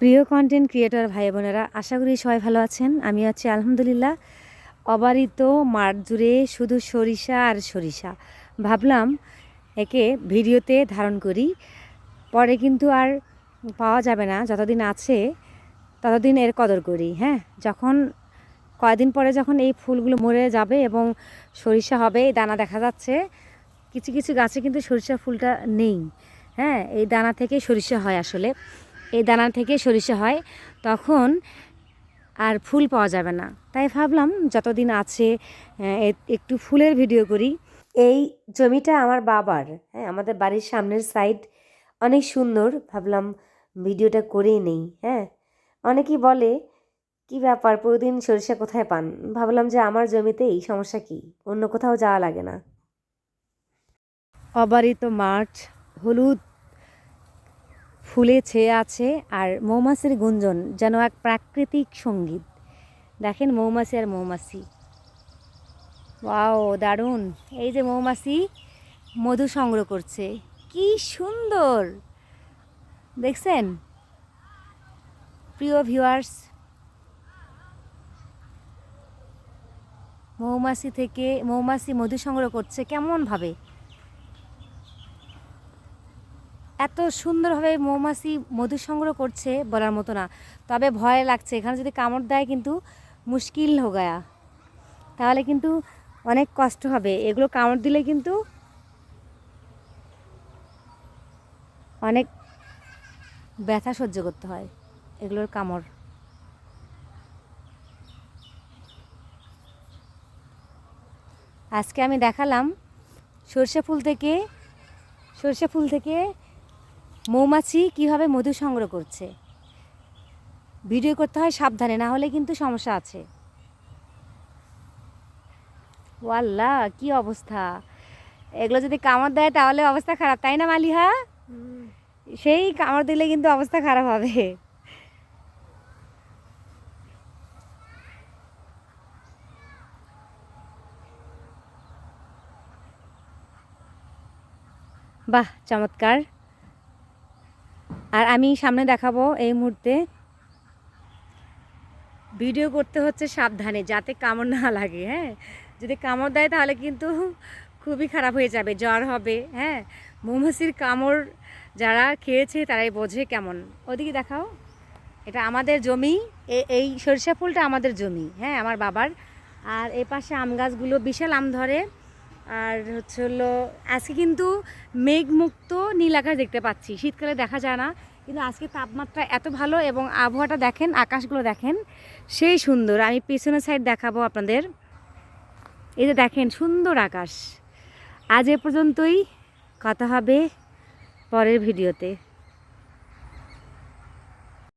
প্রিয় content creator ভাই বোনেরা, আশা করি সবাই ভালো আছেন। আমি আছি আলহামদুলিল্লাহ। অবারিত মাঠ জুড়ে শুধু সরিষা আর সরিষা। ভাবলাম একে ভিডিওতে ধারণ করি। পরে কিন্তু আর পাওয়া যাবে না, যতদিন আছে ততদিন এর কদর করি হ্যাঁ? যখন কয়দিন পরে যখন এই ফুলগুলো মরে যাবে এবং সরিষা হবে, এই দানা দেখা যাচ্ছে, কিছু কিছু গাছে কিন্তু সরিষা ফুলটা নেই হ্যাঁ? এই দানা থেকে সরিষা হয় আসলে। এই দানা থেকে সরিষা হয়, তখন আর ফুল পাওয়া যাবে না। তাই ভাবলাম যতদিন আছে একটু ফুলের ভিডিও করি। এই জমিটা আমার বাবার হ্যাঁ আমাদের বাড়ির সামনের সাইড অনেক সুন্দর। ভাবলাম ভিডিওটা করেই নেই হ্যাঁ। অনেকেই বলে, কি ব্যাপার, প্রতিদিন সরিষা কোথায় পান? ভাবলাম যে আমার জমিতেই সমস্যা কি? অন্য কোথাও যাওয়া লাগে না। অবারিত মাঠ, হলুদ ফুলে ছেয়ে আছে আর মৌমাছির গুঞ্জন যেন এক প্রাকৃতিক সংগীত। দেখেন মৌমাছি আর মৌমাছি। ওয়াও, দারুণ। এই যে মৌমাছি, মধু সংগ্রহ করছে। কি সুন্দর! দেখছেন? প্রিয় ভিউয়ার্স, মৌমাছি থেকে, মৌমাছি মধু সংগ্রহ করছে কেমনভাবে? এত সুন্দরভাবে মৌমাছি মধু সংগ্রহ করছে বলার মতো না। তবে ভয় লাগছে, এখানে যদি কামড় দেয় কিন্তু মুশকিল হো গায়া। তাহলে কিন্তু অনেক কষ্ট হবে। এগুলো কামড় দিলে কিন্তু অনেক ব্যথা সহ্য করতে হয় এগুলোর কামড়। আজকে আমি দেখালাম সর্ষে ফুল থেকে, সর্ষে ফুল থেকে মৌমাছি কীভাবে মধু সংগ্রহ করছে? ভিডিও করতে হয় সাবধানে, না হলে কিন্তু সমস্যা আছে। ওয়াল্লা, কি অবস্থা? এগুলো যদি কামড় দেয় তাহলে অবস্থা খারাপ, তাই না মালিহা? সেই কামড় দিলে কিন্তু অবস্থা খারাপ হবে। বাহ, চমৎকার। আর আমি সামনে দেখাবো এই মুহূর্তে। ভিডিও করতে হচ্ছে সাবধানে, যাতে কামড় না লাগে হ্যাঁ? যদি কামড় দেয় তাহলে কিন্তু খুবই খারাপ হয়ে যাবে, জ্বর হবে হ্যাঁ? মৌমাছির কামড় যারা খেয়েছে তারাই বোঝে কেমন। ওদিকে দেখাও, এটা আমাদের জমি এই সরিষা ফুলটা আমাদের জমি হ্যাঁ? আমার বাবার। আর এ পাশে আম গাছগুলো বিশাল আম ধরে। আর হচ্ছে হলো, আজকে কিন্তু মেঘমুক্ত নীল আকাশ দেখতে পাচ্ছি। শীতকালে দেখা যায় না, কিন্তু আজকে তাপমাত্রা এত ভালো এবং আবহাওয়াটা দেখেন, আকাশগুলো দেখেন, সেই সুন্দর। আমি পেছনের সাইড দেখাবো আপনাদের। এই যে দেখেন, সুন্দর আকাশ। আজ এ পর্যন্তই, কথা হবে পরের ভিডিওতে